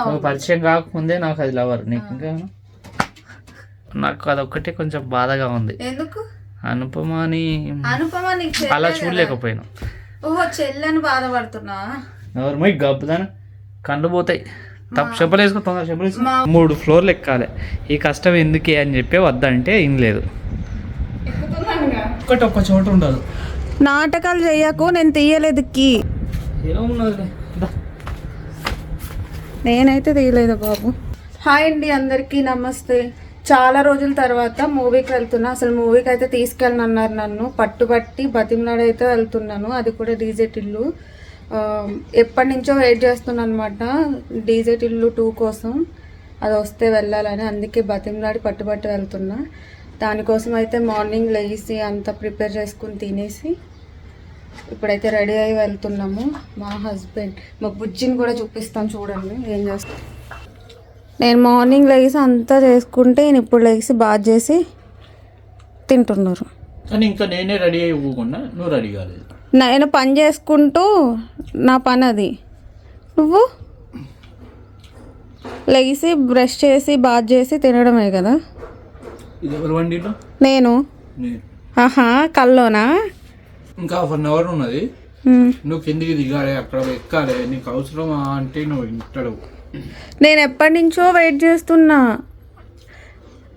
నువ్వు పరిచయం కాకముందే నాకు అది లవర్ నీకు ఇంకా నాకు అదొక్కటే కొంచెం బాధగా ఉంది. ఎందుకు? అనుపమాని అనుపమ నీకు చెల్లె అలా. చూడలేకపోయినా. ఓహో చెల్లెని బాధపడుతున్నా? ఎవరు మై గబ్బుదాన? కళ్ళు పోతాయి. తప్పు చెప్పులు వేసుకో తొందర చెప్పులు వేసుకో. మా- మూడు ఫ్లోర్లు ఎక్కాలి. ఈ కష్టం ఎందుకే అని చెప్పి వద్దంటే ఏం లేదు. ఒకటి ఒక్క చోట ఉండదు నాటకాలు చెయ్యకు నేను తీయలేదు కీ. ఏమున్నది నేనైతే తీయలేదు బాబు. హాయ్ అండి అందరికీ నమస్తే. చాలా రోజుల తర్వాత మూవీకి వెళ్తున్నా. అసలు మూవీకి అయితే తీసుకెళ్ళను అన్నారు నన్ను. పట్టుబట్టి బతిమ్నాడు అయితే వెళ్తున్నాను. అది కూడా డీజే టిల్లు. ఎప్పటి నుంచో వెయిట్ చేస్తున్నాను అనమాట డీజే టిల్లు టూ కోసం. అది వస్తే వెళ్ళాలని. అందుకే బతిమలాడి పట్టుబట్టి వెళ్తున్నా. దానికోసం అయితే మార్నింగ్ లేచి అంతా ప్రిపేర్ చేసుకుని తినేసి ఇప్పుడైతే రెడీ అయి వెళ్తున్నాము. మా హస్బెండ్ మా బుజ్జిని కూడా చూపిస్తాను చూడండి ఏం చేస్తాం. నేను మార్నింగ్ లేచి అంతా చేసుకుంటే నేను ఇప్పుడు లేచి బాగా చేసి తింటున్నారు. కానీ ఇంకా నేనే రెడీ నువ్వు రెడీ కాలేదు. నేను పని చేసుకుంటూ నా పని అది. నువ్వు? లేచి బ్రష్ చేసి బాగా చేసి తినడమే కదా. నేను. ఆహా కల్లోనా? ఇంకా హాఫ్ అన్ అవర్ ఉన్నది. నువ్వు కిందికి దిగాలి అక్కడ ఎక్కాలి నీకు అవసరమా అంటే నువ్వు ఇంటాడు నేను ఎప్పటి నుంచో వెయిట్ చేస్తున్నా.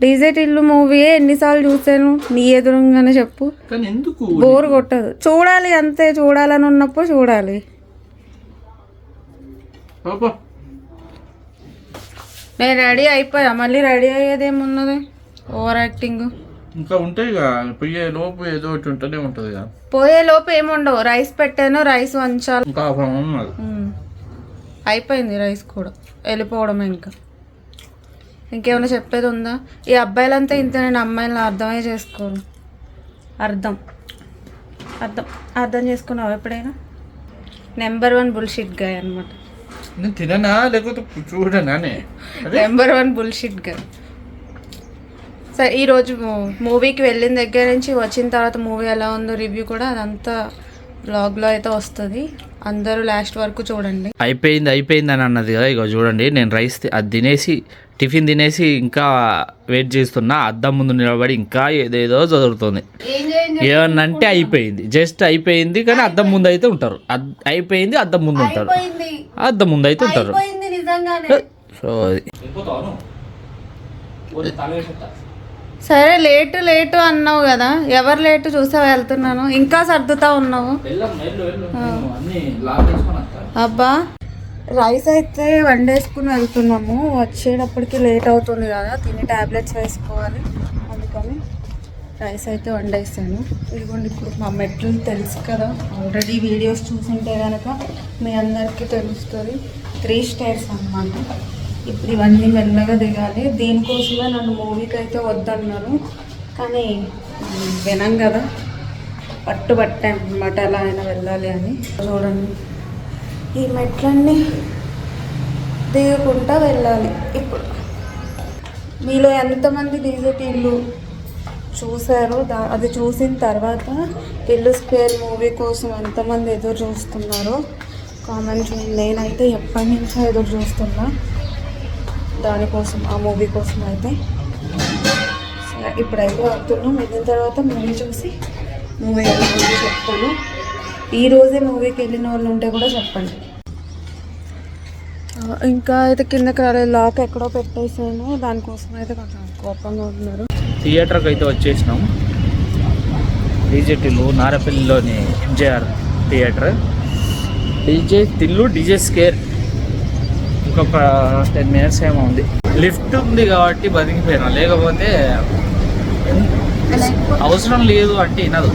డీజెట్ ఇల్లు మూవీ ఎన్నిసార్లు చూసాను నీ ఎదురుగానే చెప్పు. కానీ ఎందుకు? బోర్ కొట్టదు. చూడాలి అంతే చూడాలని ఉన్నప్పుడు చూడాలి. నేను రెడీ అయిపోయా. మళ్ళీ రెడీ అయ్యేది ఏమున్నది ఓవర్ యాక్టింగ్ ఇంకా ఉంటాయి పోయే లోపు ఏదో ఒకటి ఉంటూనే ఉంటుంది పోయే లోపు ఏముండవు. రైస్ పెట్టాను రైస్ వంచాలి. ఇంకా. అయిపోయింది రైస్ కూడా. వెళ్ళిపోవడమే ఇంకా. ఇంకేమైనా చెప్పేది ఉందా? ఈ అబ్బాయిలంతా ఇంత నేను అమ్మాయిలను అర్థమే చేసుకోరు. అర్థం. అర్థం. అర్థం చేసుకున్నావు ఎప్పుడైనా? నెంబర్ వన్ బుల్షిట్ గాయ్ అనమాట నేను తిననా? లేకపోతే చూడనానే అదే? నెంబర్ వన్ బుల్షిట్ గాయ్ సరే ఈరోజు మూవీకి వెళ్ళిన దగ్గర నుంచి వచ్చిన తర్వాత మూవీ ఎలా ఉందో రివ్యూ కూడా అదంతా బ్లాగ్లో అయితే వస్తుంది. అందరూ లాస్ట్ వరకు చూడండి. అయిపోయింది అయిపోయింది అని అన్నది కదా ఇక చూడండి నేను రైస్ అది తినేసి టిఫిన్ తినేసి ఇంకా వెయిట్ చేస్తున్నా అద్దం ముందు నిలబడి ఇంకా ఏదేదో చదువుతుంది. ఏమన్నంటే అయిపోయింది జస్ట్ అయిపోయింది కానీ అద్దం ముందు అయితే ఉంటారు. అయిపోయింది అద్దం ముందు ఉంటారు. అయిపోయింది. అద్దం ముందు అయితే ఉంటారు. అయిపోయింది నిజంగానే. సో అది. సరే లేటు లేటు అన్నావు కదా. ఎవరు లేటు చూసా వెళ్తున్నాను. ఇంకా సర్దుతా ఉన్నావు. అబ్బా. రైస్ అయితే వండేసుకుని వెళ్తున్నాము. వచ్చేటప్పటికి లేట్ అవుతుంది కదా. తిని టాబ్లెట్స్ వేసుకోవాలి. అందుకని రైస్ అయితే వండేసాను. ఇదిగోండి ఇప్పుడు మా మెట్లు తెలుసు కదా. ఆల్రెడీ వీడియోస్ చూసుంటే కనుక మీ అందరికీ తెలుస్తుంది. త్రీ స్టేర్స్ అన్నమాట. ఇప్పుడు ఇవన్నీ మెల్లగా దిగాలి. దీనికోసమే నన్ను మూవీకి అయితే వద్దన్నాను కానీ వినం కదా. పట్టు పట్టాం అన్నమాట ఎలా అయినా వెళ్ళాలి అని. చూడండి. ఈ మెట్లన్నీ దిగకుండా వెళ్ళాలి ఇప్పుడు. మీలో ఎంతమంది డీజెట్ ఇల్లు చూశారు? దా అది చూసిన తర్వాత ఇల్లు స్క్వేర్ మూవీ కోసం ఎంతమంది ఎదురు చూస్తున్నారో? కామెంట్ చేయండి. నేనైతే ఎప్పటి నుంచో ఎదురు చూస్తున్నా. దానికోసం ఆ మూవీ కోసం అయితే. సరే ఇప్పుడైతే వస్తున్నాం. వెళ్ళిన తర్వాత మూవీ చూసి మూవీ ఉందో చెప్తాను. ఈ రోజే మూవీకి వెళ్ళిన వాళ్ళు ఉంటే కూడా చెప్పండి. ఇంకా అయితే కిందకి రాలేదు లాక్ ఎక్కడో పెట్టేసాను. దానికోసం అయితే కొంచెం కోపంగా ఉన్నారు. థియేటర్కి అయితే వచ్చేసినాం. DJ Tillu నారపల్లిలోని MJR theatre. DJ Tillu DJ square. ఇంకొక టెన్ మినిట్స్ ఏమో ఉంది. లిఫ్ట్ ఉంది కాబట్టి బతికిపోయినా. లేకపోతే అవసరం లేదు అంటే వినదు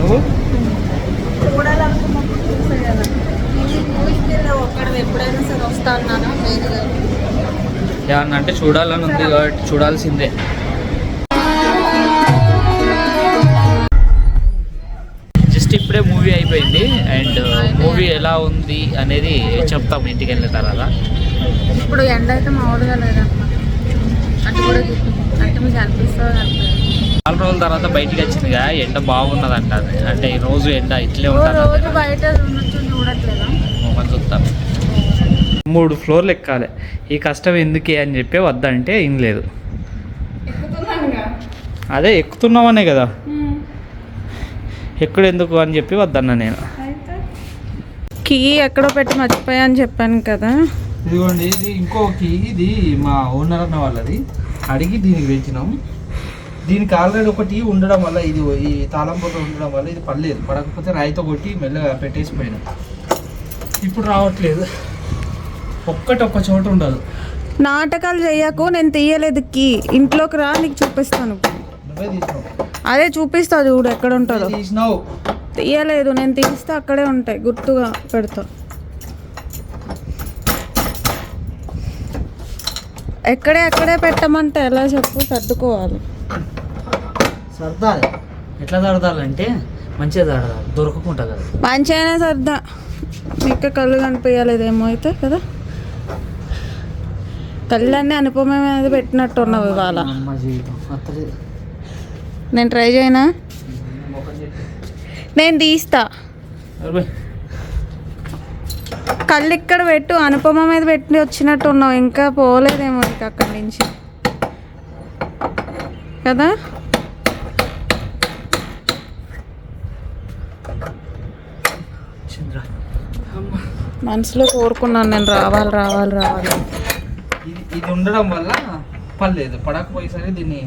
నువ్వు? అంటే చూడాలని ఉంది కాబట్టి చూడాల్సిందే. జస్ట్ ఇప్పుడే మూవీ అయిపోయింది అండ్ మూవీ ఎలా ఉంది అనేది చెప్తాం ఇంటికి వెళ్ళిన తర్వాత. ఇప్పుడు ఎండ అయితే మామూలుగా లేదన్నమాట. అంటే కూడా చూపించు. అంటే మీకు అనిపిస్తుంది అనిపిస్తుంది నాలుగు రోజుల తర్వాత బయటికి వచ్చిందిగా ఎండ బాగున్నదంట అది. అంటే ఈ రోజు ఎండ ఇట్లే ఉంటుంది రోజు బయట నుంచి చూడట్లేదా? మూడు ఫ్లోర్లు ఎక్కాలి. ఈ కష్టం ఎందుకే అని చెప్పి వద్దంటే ఏం లేదు. అదే ఎక్కుతున్నామనే కదా. ఎక్కడ ఎందుకు అని చెప్పి వద్దన్నా నేను. కీ ఎక్కడో పెట్టి మర్చిపోయా అని చెప్పాను కదా. ఇదిగోండి ఇది ఇంకో కీ ఇది మా ఓనర్ అన్న వాళ్ళది. అడిగి దీనికి తెచ్చినాం దీనికి ఆల్రెడీ ఒకటి ఉండడం వల్ల ఇది ఈ తాళం పొట్టు ఉండడం వల్ల ఇది పడలేదు. పడకపోతే రాయితో కొట్టి మెల్లగా పెట్టేసిపోయినా ఇప్పుడు రావట్లేదు. ఒక్కటి ఒక్క చోట ఉండదు. నాటకాలు చెయ్యకు నేను తీయలేదు కీ. ఇంట్లోకి రా నీకు చూపిస్తాను. నువ్వే తీసినావు అదే చూపిస్తా చూడు ఎక్కడ ఉంటుందో తీయలేదు నేను తీస్తే అక్కడే ఉంటాయి గుర్తుగా పెడతా. ఎక్కడే ఎక్కడే పెట్టమంటే ఎలా చెప్పు సర్దుకోవాలి. సర్దాలి. ఎట్లా సర్దాలంటే మంచిగా సర్దాలి దొరకకుండా కదా. మంచిగానే సర్దా. ఇంకా కళ్ళు కనిపించలేదేమో అయితే కదా? కళ్ళన్నీ పెట్టినట్టు ఉన్నావు ఇవాళ. నేను ట్రై చేయనా? నేను తీస్తా. కళ్ళు ఇక్కడ పెట్టు అనుపమ మీద పెట్టి వచ్చినట్టు ఉన్నావు ఇంకా పోలేదేమో ఇంకా అక్కడి నుంచి. కదా? మనసులో కోరుకున్నాను నేను రావాలి రావాలి రావాలి. ఇది ఉండడం వల్ల పర్లేదు. పడకపోయేసరి దీన్ని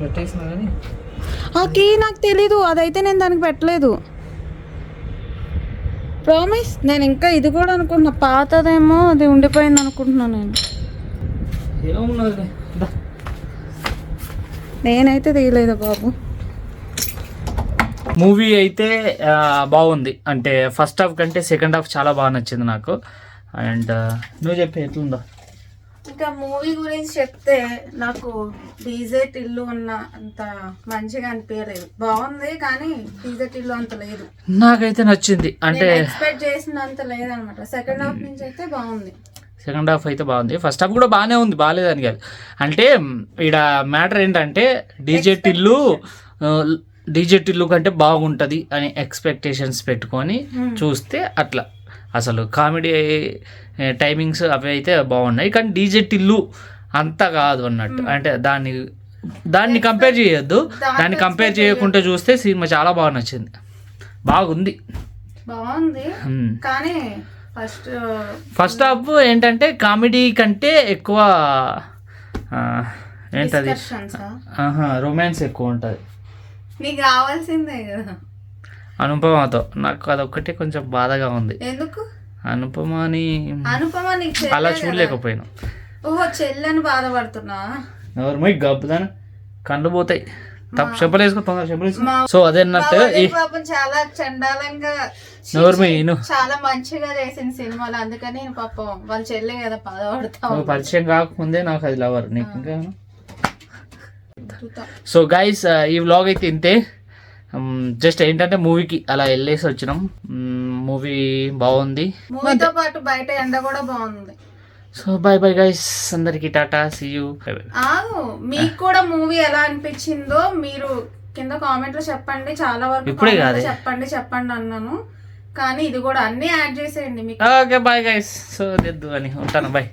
పెట్టేసిన కానీ. ఆ కీ నాకు తెలీదు. అదైతే నేను దానికి పెట్టలేదు. ప్రామిస్ నేను ఇంకా ఇది కూడా అనుకుంటున్నా పాతదేమో అది ఉండిపోయింది అనుకుంటున్నాను నేను. నేనైతే తీయలేదు బాబు. మూవీ అయితే బాగుంది. అంటే ఫస్ట్ హాఫ్ కంటే సెకండ్ హాఫ్ చాలా బాగా నచ్చింది నాకు. అండ్ నువ్వు చెప్పి ఎట్లుందో. ఇంకా మూవీ గురించి చెప్తే నాకు డీజే టిల్లు ఉన్న అంత మంచిగా అనిపించలేదు. బాగుంది కానీ డీజే టిల్లు అంత లేదు. నాకైతే నచ్చింది. అంటే ఎక్స్పెక్ట్ చేసినంత లేదనమాట. సెకండ్ హాఫ్ నుంచి అయితే బాగుంది. సెకండ్ హాఫ్ అయితే బాగుంది. ఫస్ట్ హాఫ్ కూడా బాగానే ఉంది బాగాలేదని కాదు. అంటే ఇక్కడ మ్యాటర్ ఏంటంటే డీజే టిల్లు డీజే టిల్లు కంటే బాగుంటుంది అని ఎక్స్పెక్టేషన్స్ పెట్టుకొని చూస్తే అట్లా. అసలు కామెడీ టైమింగ్స్ అవి అయితే బాగున్నాయి. కానీ డీజే టిల్లు అంత కాదు అన్నట్టు. అంటే దాన్ని దాన్ని కంపేర్ చేయొద్దు. దాన్ని కంపేర్ చేయకుండా చూస్తే సినిమా చాలా బాగా నచ్చింది. బాగుంది. బాగుంది. కానీ ఫస్ట్ ఫస్ట్ హాఫ్ ఏంటంటే కామెడీ కంటే ఎక్కువ ఏంటది? రొమాన్స్ ఎక్కువ ఉంటుంది. నీకు రావాల్సిందే కదా. అనుపమతో. నాకు అదొక్కటే కొంచెం బాధగా ఉంది. ఎందుకు? అనుపమని అనుపమ నీకు అలా. చూడలేకపోయినా. ఓహో చెల్లని బాధపడుతున్నా? ఎవరు మై గబ్బుదాని? కళ్ళు పోతాయి. తప్పు చెప్పులు వేసుకో తొందర చెప్పులు వేసుకో మా- సో అదే అన్నట్టు మా ఈ వదిన పాపం చాలా చండాలంగా ఎవరు మీ ఈను? చాలా మంచిగా చేసిన సినిమాలు. అందుకని నేను పాపం వాళ్ళ చెల్లె కదా బాధపడతా పరిచయం కాకముందే నాకు అది లవర్. నీకు ఇంకా. సో గైస్ ఈ వ్లాగ్ అయితే ఇంతే. జస్ట్ ఏంటంటే మూవీకి అలా వెళ్ళేసి వచ్చినాం. మూవీ బాగుంది. మూవీతో పాటు బయట ఎండ కూడా బాగుంది. సో బాయ్ బాయ్ గైస్ అందరికి టాటా సీ యూ మీకు కూడా మూవీ ఎలా అనిపించిందో మీరు కింద కామెంట్లో చెప్పండి. చాలా వరకు ఇప్పుడే కాదే. చెప్పండి చెప్పండి అన్నాను. కానీ ఇది కూడా అన్ని యాడ్ చేసేయండి మీకు. ఓకే బాయ్ గైస్ సో తెద్దు అని ఉంటాను. బాయ్